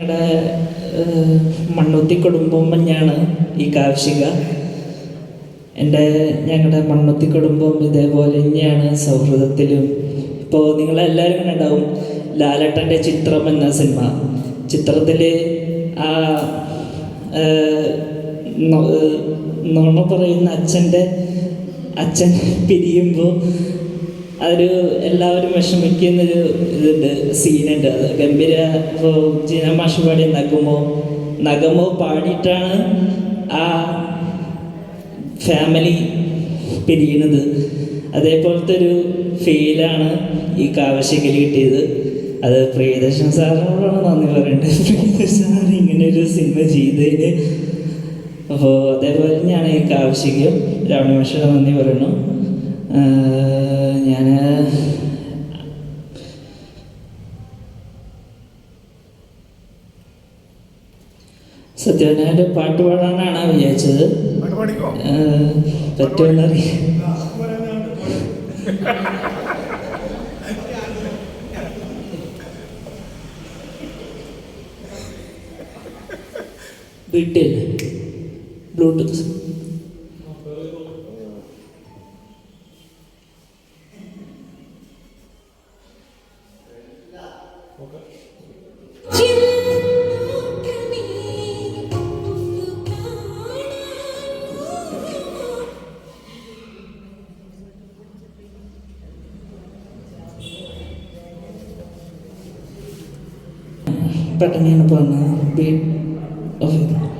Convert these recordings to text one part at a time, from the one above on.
ഞങ്ങളുടെ മണ്ണുത്തി തന്നെയാണ് ഈ കാർഷിക. എന്റെ ഞങ്ങളുടെ മണ്ണുത്തി കുടുംബം ഇതേപോലെ തന്നെയാണ് സൗഹൃദത്തിലും. ഇപ്പോൾ നിങ്ങളെല്ലാവരും കണ്ടുണ്ടാവും ലാലേട്ടന്റെ ചിത്രം എന്ന സിനിമ. ചിത്രത്തിൽ ആ നുണ പറയുന്ന അച്ഛന്റെ അച്ഛൻ പിരിയുമ്പോൾ അതൊരു എല്ലാവരും വിഷമിക്കുന്നൊരു ഇതുണ്ട് സീനുണ്ട് അത് ഗംഭീര ഇപ്പോൾ ജീന മാഷ് പാടി നഗമോ നഗമോ പാടിയിട്ടാണ് ആ ഫാമിലി പിരിയണത് അതേപോലത്തെ ഒരു ഫീലാണ് ഈ കാവശ്യകൽ കിട്ടിയത്. അത് പ്രിയദർശൻ സാറിനോടാണ് നന്ദി പറയേണ്ടത്. പ്രിയദർശൻ സാർ ഇങ്ങനെ ഒരു സിനിമ ചെയ്തതിന് അപ്പോൾ അതേപോലെ തന്നെയാണ് ഈ കാവശ്യക്കും രാവണമാഷിയുടെ നന്ദി പറയണു ഞാൻ സത്യനായിട്ട് പാട്ട് പാടാനാണ് വിചാരിച്ചത്. പറ്റുമെന്നറിയാം വീട്ടിൽ Bluetooth Pertanyaan apa nak? Bed. Okay.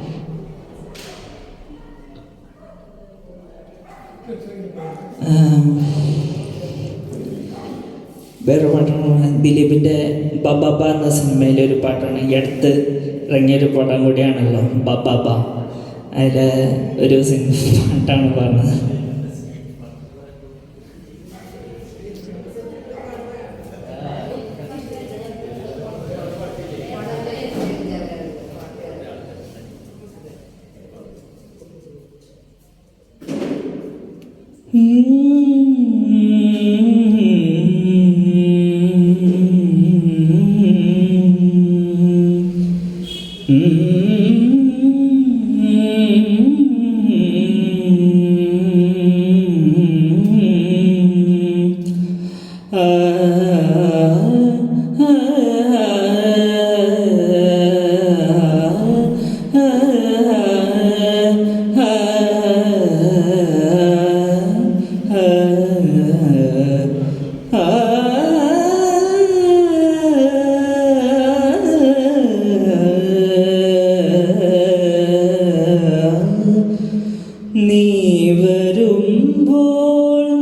വേറെ പാട്ടാണ് ദിലീപിന്റെ ബബാബ എന്ന സിനിമയിലെ ഒരു പാട്ടാണ്. ഈ അടുത്ത് ഇറങ്ങിയൊരു പടം കൂടിയാണല്ലോ ബബാബ അതിലെ ഒരു സിനിമ പാട്ടാണ് പറഞ്ഞത്.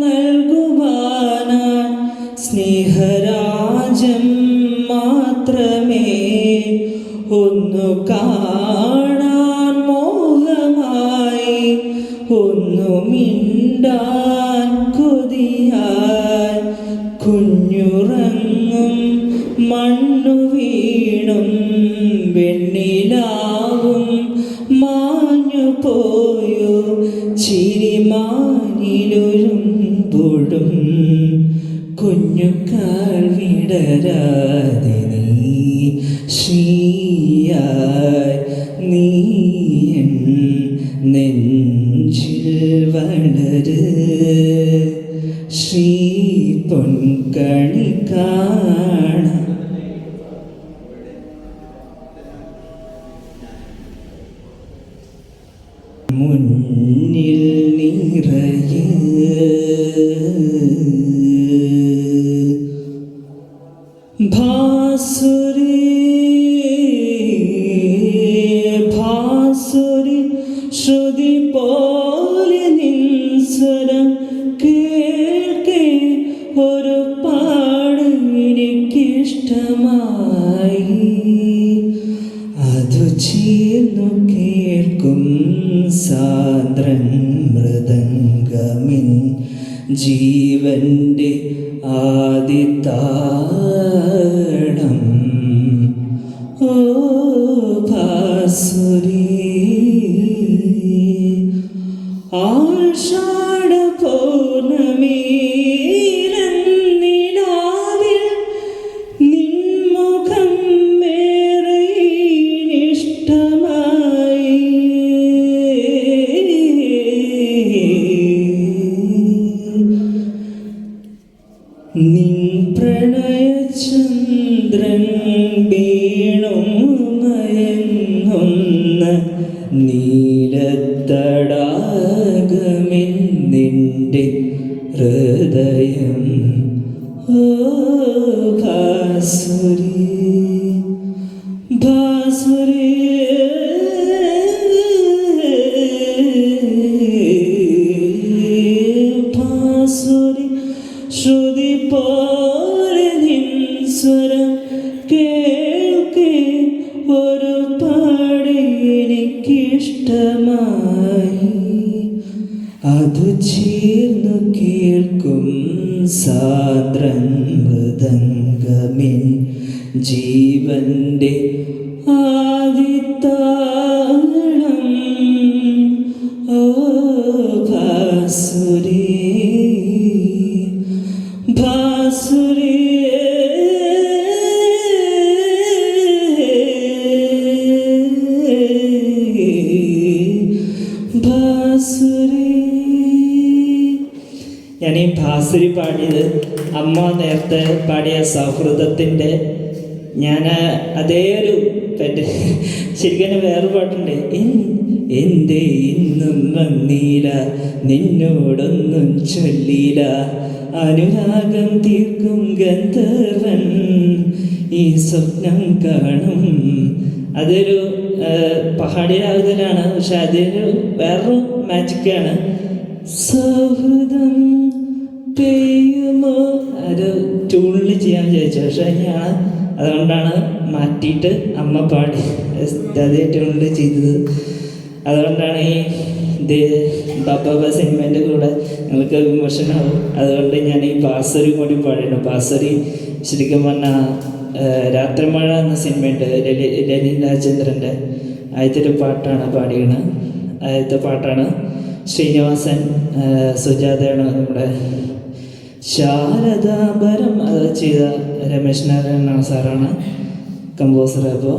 നൽകുവാനായി സ്നേഹരാജം മാത്രമേ മോഹമായി മാഞ്ഞു പോയോ ചിരിമാനിലൊരുമ്പോഴും വിടരാതെ നീ ശ്രീയായി നീ നെഞ്ചിൽ വളര് ശ്രീ പൊൻകണി കാണ. മുന്നിൽ നിറയെ. ശ്രുതി പോലെ നിൻസ്വരം കേൾക്കേ. ഒരു പാട് എനിക്കിഷ്ടമായി. അതു ചീർന്നു കേൾക്കും സാന്ദ്രൻ മൃദംഗമിൻ ജീവന്റെ ആദിത്താടം ഓ ഭാസുരി ആഷാഢ പൗർണമീലന്നിലാവിൽ നിൻമുഖം വേറെ ഇഷ്ടമായി നിൻ പ്രണയചന്ദ്രൻ വീണും നീ ശ്രുതി പോലെ നിൻ സ്വരം കേൾക്കേ ഒരു പാടി എനിക്കിഷ്ടമായി. അതു ചേർന്നു കേൾക്കും സാന്ദ്രൻ ആദിത്താളം ഓ ഭാസുരി ഭാസുരി. ഞാൻ ഈ ഭാസുരി പാടിയത് അമ്മ നേരത്തെ പാടിയ സൗഹൃദത്തിന്റെ ഞാൻ അതേ ഒരു പറ്റ ശരിക്കും വേറെ പാട്ടുണ്ട്. എൻ- എന്റെ ഇന്നും വന്നീല? നിന്നോടൊന്നും ചൊല്ലീല. അനുരാഗം തീർക്കും ഗന്ധർവൻ. ഈ സ്വപ്നം കാണും. അതൊരു പഹാടി രാഗത്തിലാണ് പക്ഷെ അതൊരു വേറൊരു മാജിക്കാണ്. സൗഹൃദം പെയ്യുമോ? അത് ട്യൂണിൽ ചെയ്യാൻ വിചാരിച്ചു. പക്ഷെ ഞാൻ അതുകൊണ്ടാണ് മാറ്റിയിട്ട് അമ്മ പാടി അതേ ട്യൂണിൽ ചെയ്തത്. അതുകൊണ്ടാണ് ഈ ബാബാബ സിനിമേന്റെ കൂടെ നിങ്ങൾക്ക് വിമർശനമാവും. അതുകൊണ്ട് ഞാൻ ഈ ബാസരി കൂടി പാടിയിട്ടു ബാസരി ശരിക്കും പറഞ്ഞാൽ രാത്രിമഴ എന്ന സിനിമയുണ്ട്. ലലി ലലിൻ രാജേന്ദ്രന്റെ ആദ്യത്തെ പാട്ടാണ് പാടിയത്. ആദ്യത്തെ പാട്ടാണ് ശ്രീനിവാസൻ സുജാതയാണ് നമ്മുടെ ശാരദാംബരം. അത് ചെയ്ത രമേശ് നാരായണ സാറാണ് കമ്പോസർ അപ്പോൾ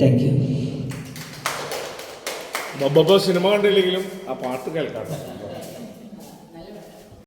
താങ്ക് യു സിനിമ കണ്ടില്ലെങ്കിലും ആ പാട്ട് കേൾക്കാം.